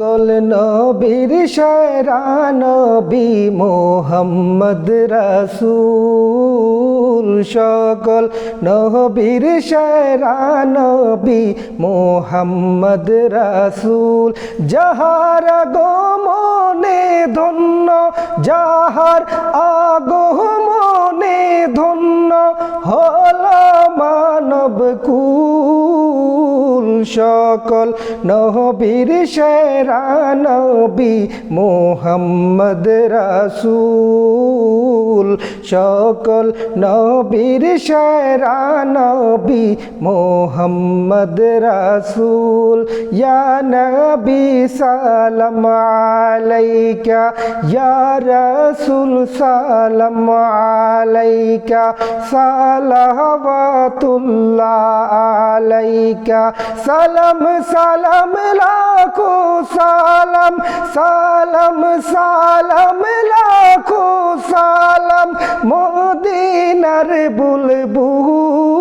Call নবীর সেরা নবী মোহাম্মদ রসুল, সকল নবীর সেরা নবী মোহাম্মদ রাসূল, যাহার আগমনে ধন্য, যাহার আগমনে সকল নহবীর সেরা নবী মোহাম্মদ রাসূল। সকল নবীর সেরা নবী মোহাম্মদ রাসূল। ইয়া নবী সালাম আলাইকা, ইয়া রাসূল সালাম আলাইকা, সালাওয়াতুল্লাহ আলাইকা। সালাম সালাম, লাখো সালাম সালাম সালাম সালাম মদিনার বুলবুল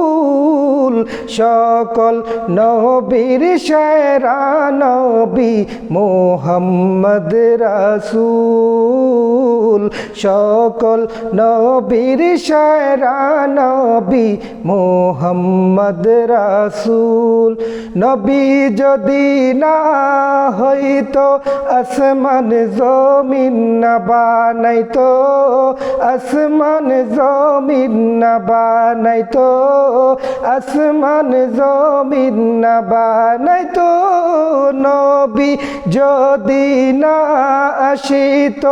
সকল নবীর সেরা নবী মোহাম্মদ রাসূল। সকল নবীর সেরা নবী মোহাম্মদ রাসূল। নবী যদি না হইতো, আসমান জমিন না বানাইতো, আসমান জমিন বানাইতো, আসমান জমিন না বানাইতো, নবী যদি না আসিত,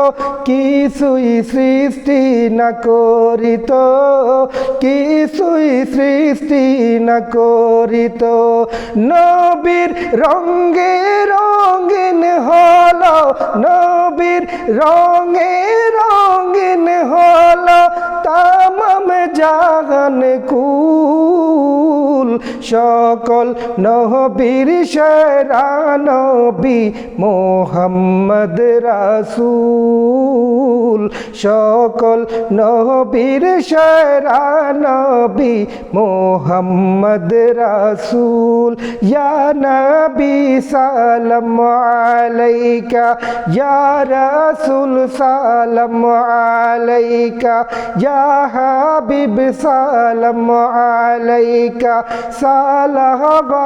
কিছুই সৃষ্টি না করিত, কিছুই সৃষ্টি না করিত। নবীর রঙ্গে রঙিন হলো, নবীর রঙে সকল সেরা নবী মোহাম্মদ রাসূল। সকল সেরা নবী মোহাম্মদ রাসূল। ইয়া নবী সালাম আলাইকা, ইয়া রাসূল সালাম আলাইকা, ইয়া হাবিব সালাম আলাইকা সালাওয়াতুল্লাহ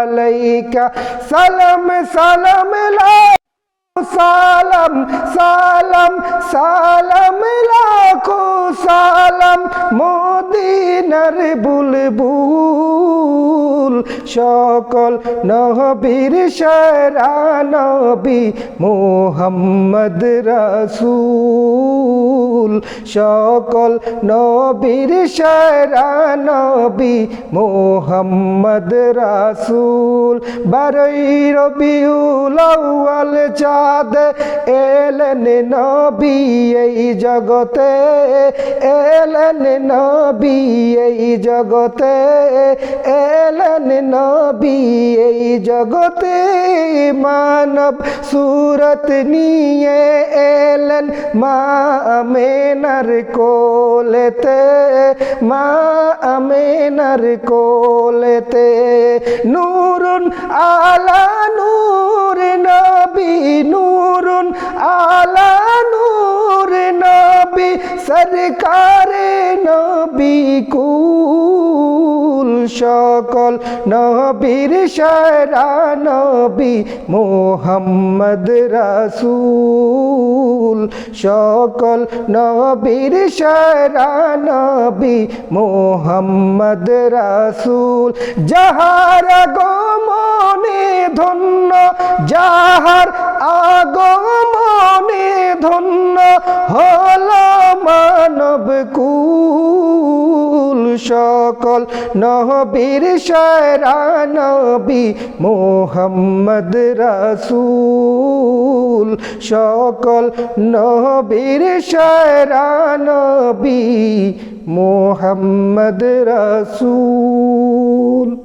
আলাইকা। সালাম সালাম সালাম সালাম সালাম, লাখো সালাম। মদিনার বুলবুল, সকল নবীর সেরা মোহাম্মদ রাসূল। সকল নবীর সেরা নবী মোহাম্মদ রাসূল। বারই রবিউল আউয়াল, চাঁদ এলেন নবী এই জগতে, এলেন নবী এই জগতে, এলেন নবী এই জগতে। মানব সুরত নিয়ে এলেন মা আমেনার কোলেতে, মা আমেনার কোলেতে, নূরুন আলা নূর নবী, নূরুন আলা নূর নবী, সরকারে নবী কুল সকল নবীর সেরা নবী মোহাম্মদ রাসূল। সকল নবীর সেরা নবী মোহাম্মদ রাসূল। যাহার আগমনে ধন্য, যাহার আগমনে ধন্য হল মানব কুল সকল নহবীর সেরা নবী মোহাম্মদ রাসূল। সকল নহবীর সেরা নবী মোহাম্মদ রাসূল।